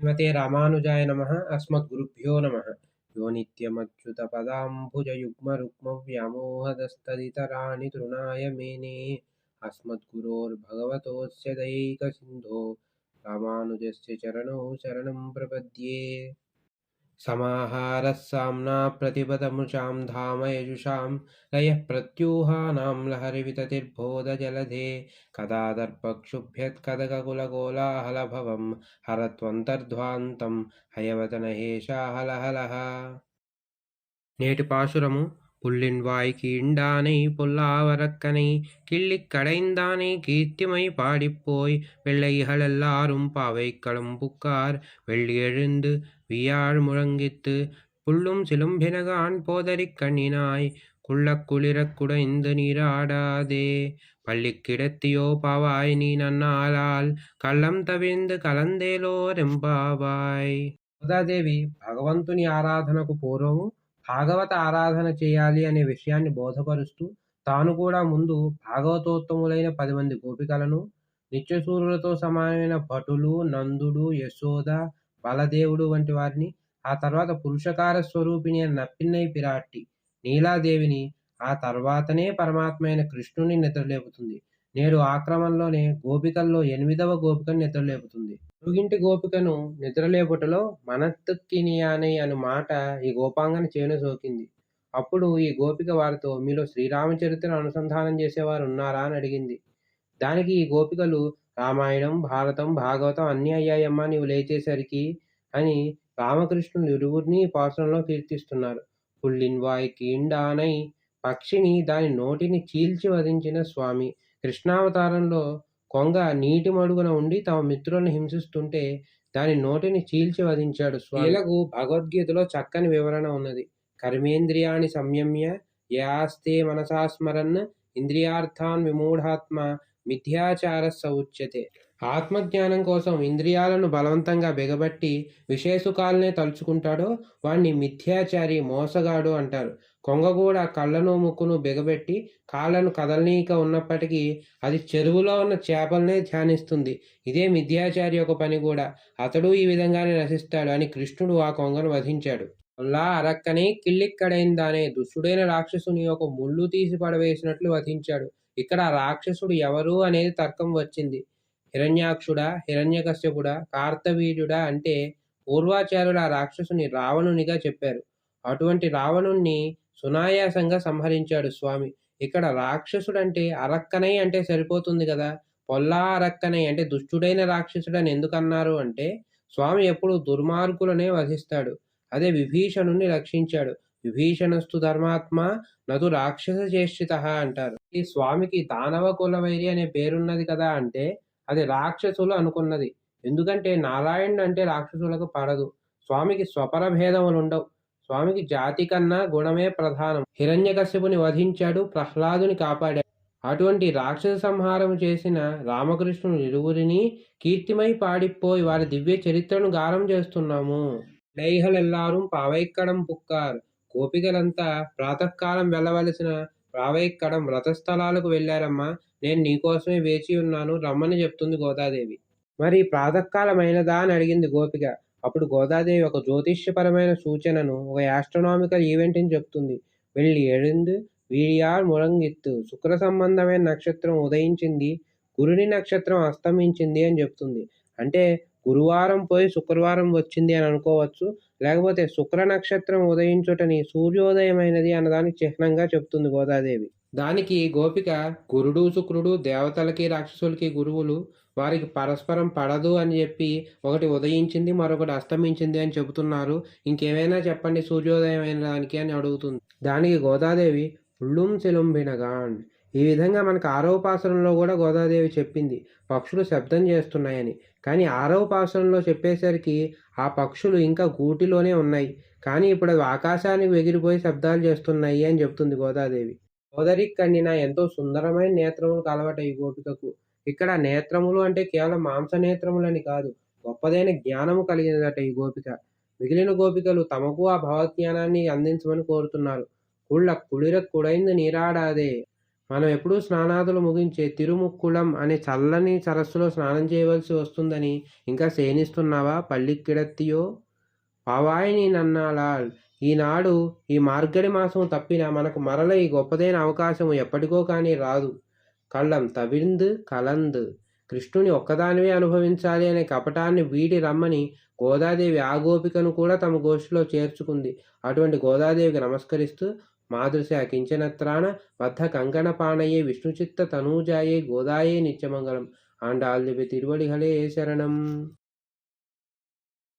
श्रीमते रामानुजाय नमः। अस्मद्गुरुभ्यो नमः। यो नित्यमच्युतपदाम्भुजयुग्मरुग्मव्यामोहदस्तदितराणितृणाय मेने। अस्मद्गुरोर्भगवतोऽस्य दैकसिन्धो। रामानुजस्य चरणौ शरणं प्रपद्ये। समाहारः साम्ना प्रतिपदमुषां धाम यजुषां लयः प्रत्यूहानां लहरिविततिर्बोधजलधे कदा दर्पक्षुभ्यत्कदककुलकोलाहलभवं हरत्वन्तर्ध्वान्तं हयवतनहेशाहलहलः నేటి పాశురము புள்ளின்வாய்க்கு இண்டானை பொல்லாவரக்கனை கிள்ளிக் கடைந்தானை கீர்த்திமை பாடிப்போய் வெள்ளைகளெல்லாரும் பாவைக்களம் புக்கார் வெள்ளி எழுந்து வியாழ் முழங்கித்து புள்ளும் சிலும்பினகான் போதரிக் கண்ணினாய் குள்ளக் குளிரக் குடைந்து நீராடாதே பள்ளி கிடத்தியோ பாவாய் நீ நன்னாளால் కళ్ళం తవిందు కలందేలో రెంబావాయ్ గోదాదేవి భగవంతుని ఆరాధనకు పూర్వము భాగవత ఆరాధన చేయాలి అనే విషయాన్ని బోధపరుస్తూ తాను కూడా ముందు భాగవతోత్తములైన పది మంది గోపికలను నిత్యసూరులతో సమానమైన భటులు నందుడు యశోద బలదేవుడు వంటి వారిని ఆ తర్వాత పురుషకార స్వరూపిణి అని నప్పిన్నై పిరాట్టి నీలాదేవిని ఆ తర్వాతనే పరమాత్మైన కృష్ణుని నిద్రలేపుతుంది. నేడు ఆక్రమంలోనే గోపికల్లో ఎనిమిదవ గోపికను నిద్రలేపుతుంది. పొరుగింటి గోపికను నిద్రలేపుటలో మనత్తుక్కినియానై అను మాట ఈ గోపాంగన చేను సోకింది. అప్పుడు ఈ గోపిక వారితో మీలో శ్రీరామచరిత్రను అనుసంధానం చేసేవారు ఉన్నారా అని అడిగింది. దానికి ఈ గోపికలు రామాయణం భారతం భాగవతం అన్నీ అయ్యాయమ్మా నీవు లేచేసరికి అని రామకృష్ణులు ఇరువురిని పాసనలో కీర్తిస్తున్నారు. పుల్లిన్వాయ్ కీండానై పక్షిని దాని నోటిని చీల్చి వధించిన స్వామి కృష్ణావతారంలో కొంగ నీటి మడుగున ఉండి తమ మిత్రులను హింసిస్తుంటే దాని నోటిని చీల్చి వధించాడు స్వామిలకు భగవద్గీతలో చక్కని వివరణ ఉన్నది. కర్మేంద్రియాన్ని సంయమ్య యాస్తే మనసాస్మరన్ ఇంద్రియార్థాన్ విమూఢాత్మ మిథ్యాచార సౌచ్యతే ఆత్మజ్ఞానం కోసం ఇంద్రియాలను బలవంతంగా బిగబట్టి విశేషుకాలనే తలుచుకుంటాడో వాణ్ణి మిథ్యాచారి మోసగాడు అంటారు. కొంగ కూడా కళ్ళను ముక్కును బిగబెట్టి కాళ్ళను కదలనీక ఉన్నప్పటికీ అది చెరువులో ఉన్న చేపలనే ధ్యానిస్తుంది. ఇదే మిథ్యాచారి యొక్క పని కూడా. అతడు ఈ విధంగానే నశిస్తాడు అని కృష్ణుడు ఆ కొంగను వధించాడు. అల్లా అరక్కనే కిళ్ళిక్కడైందానే దుష్టుడైన రాక్షసుని ఒక ముళ్ళు తీసి పడవేసినట్లు వధించాడు. ఇక్కడ రాక్షసుడు ఎవరు అనేది తర్కం వచ్చింది. హిరణ్యాక్షుడా హిరణ్యకశ్యపుడా కార్తవీర్యుడా అంటే పూర్వాచార్యుల రాక్షసుని రావణునిగా చెప్పారు. అటువంటి రావణుణ్ణి సునాయాసంగా సంహరించాడు స్వామి. ఇక్కడ రాక్షసుడంటే అరక్కనై అంటే సరిపోతుంది కదా. పొల్లా అరక్కనై అంటే దుష్టుడైన రాక్షసుడని ఎందుకన్నారు అంటే స్వామి ఎప్పుడు దుర్మార్గులనే వధిస్తాడు. అదే విభీషణుని రక్షించాడు. విభీషణస్తు ధర్మాత్మ నదు రాక్షస చేష్టిత అంటారు. ఈ స్వామికి దానవ కులవైరి అనే పేరున్నది కదా అంటే అది రాక్షసులు అనుకున్నది. ఎందుకంటే నారాయణుడు అంటే రాక్షసులకు పడదు. స్వామికి స్వపర భేదములు ఉండవు. స్వామికి జాతి కన్నా గుణమే ప్రధానం. హిరణ్యకశ్యపుని వధించాడు ప్రహ్లాదుని కాపాడాడు. అటువంటి రాక్షస సంహారం చేసిన రామకృష్ణుని ఇరువురిని కీర్తిమై పాడిపోయి వారి దివ్య చరిత్రను గానం చేస్తున్నాము. లైహలెల్లారు పావైక్కడం పుక్కారు. గోపికలంతా ప్రాతకాలం వెళ్ళవలసిన రావైక్కడం వ్రతస్థలాలకు వెళ్ళారమ్మా. నేను నీకోసమే వేచి ఉన్నాను. రమ్మని చెప్తుంది గోదాదేవి. మరి ప్రాతకాలమైనదా అని అడిగింది గోపిక. అప్పుడు గోదాదేవి ఒక జ్యోతిష్యపరమైన సూచనను ఒక యాస్ట్రనామికల్ ఈవెంట్ని చెప్తుంది. వెళ్ళి ఎడింది వీడియార్ మురంగిత్తు. శుక్ర సంబంధమైన నక్షత్రం ఉదయించింది. గురుని నక్షత్రం అస్తమించింది అని చెప్తుంది. అంటే గురువారం పోయి శుక్రవారం వచ్చింది అని అనుకోవచ్చు. లేకపోతే శుక్ర నక్షత్రం ఉదయించుటని సూర్యోదయమైనది అన్నదానికి చిహ్నంగా చెప్తుంది గోదాదేవి. దానికి గోపిక గురుడు శుక్రుడు దేవతలకి రాక్షసులకి గురువులు వారికి పరస్పరం పడదు అని చెప్పి ఒకటి ఉదయించింది మరొకటి అస్తమించింది అని చెబుతున్నారు. ఇంకేమైనా చెప్పండి సూర్యోదయమైన దానికి అని అడుగుతుంది. దానికి గోదాదేవి ఉళ్ళుం సెలుంబినగాన్ ఈ విధంగా మనకు ఆరోపాసనంలో కూడా గోదాదేవి చెప్పింది. పక్షులు శబ్దం చేస్తున్నాయని. కానీ ఆరవ పాశంలో చెప్పేసరికి ఆ పక్షులు ఇంకా గూటిలోనే ఉన్నాయి. కానీ ఇప్పుడు అవి ఆకాశానికి ఎగిరిపోయి శబ్దాలు చేస్తున్నాయి అని చెప్తుంది గోదాదేవి. గోదరికి నా ఎంతో సుందరమైన నేత్రములు కలవట ఈ గోపికకు. ఇక్కడ నేత్రములు అంటే కేవలం మాంస నేత్రములని కాదు గొప్పదైన జ్ఞానము కలిగినదట ఈ గోపిక. మిగిలిన గోపికలు తమకు ఆ భవజ్ఞానాన్ని అందించమని కోరుతున్నారు. కుళ్ళ కుళిర కుడైంది నీరాడాదే. మనం ఎప్పుడూ స్నానాదులు ముగించే తిరుముక్కుళం అనే చల్లని సరస్సులో స్నానం చేయవలసి వస్తుందని ఇంకా సేనిస్తున్నావా పల్లిక్కిడత్తియో పావాయిని నన్నాలాల్ ఈనాడు ఈ మార్గడి మాసం తప్పిన మనకు మరల ఈ గొప్పదైన అవకాశం ఎప్పటికో కానీ రాదు. కళ్ళం తవింద్ కలంద్ కృష్ణుని ఒక్కదానివే అనుభవించాలి అనే కపటాన్ని వీడి రమ్మని గోదాదేవి ఆగోపికను కూడా తమ గోష్ఠిలో చేర్చుకుంది. అటువంటి గోదాదేవికి నమస్కరిస్తూ మాదృశ కించనత్రాన బద్ధ కంకణపాణయే విష్ణుచిత్త తనూజాయే గోదాయే నిత్యమంగళం. ఆండాల్ తిరువడిగలే శరణం.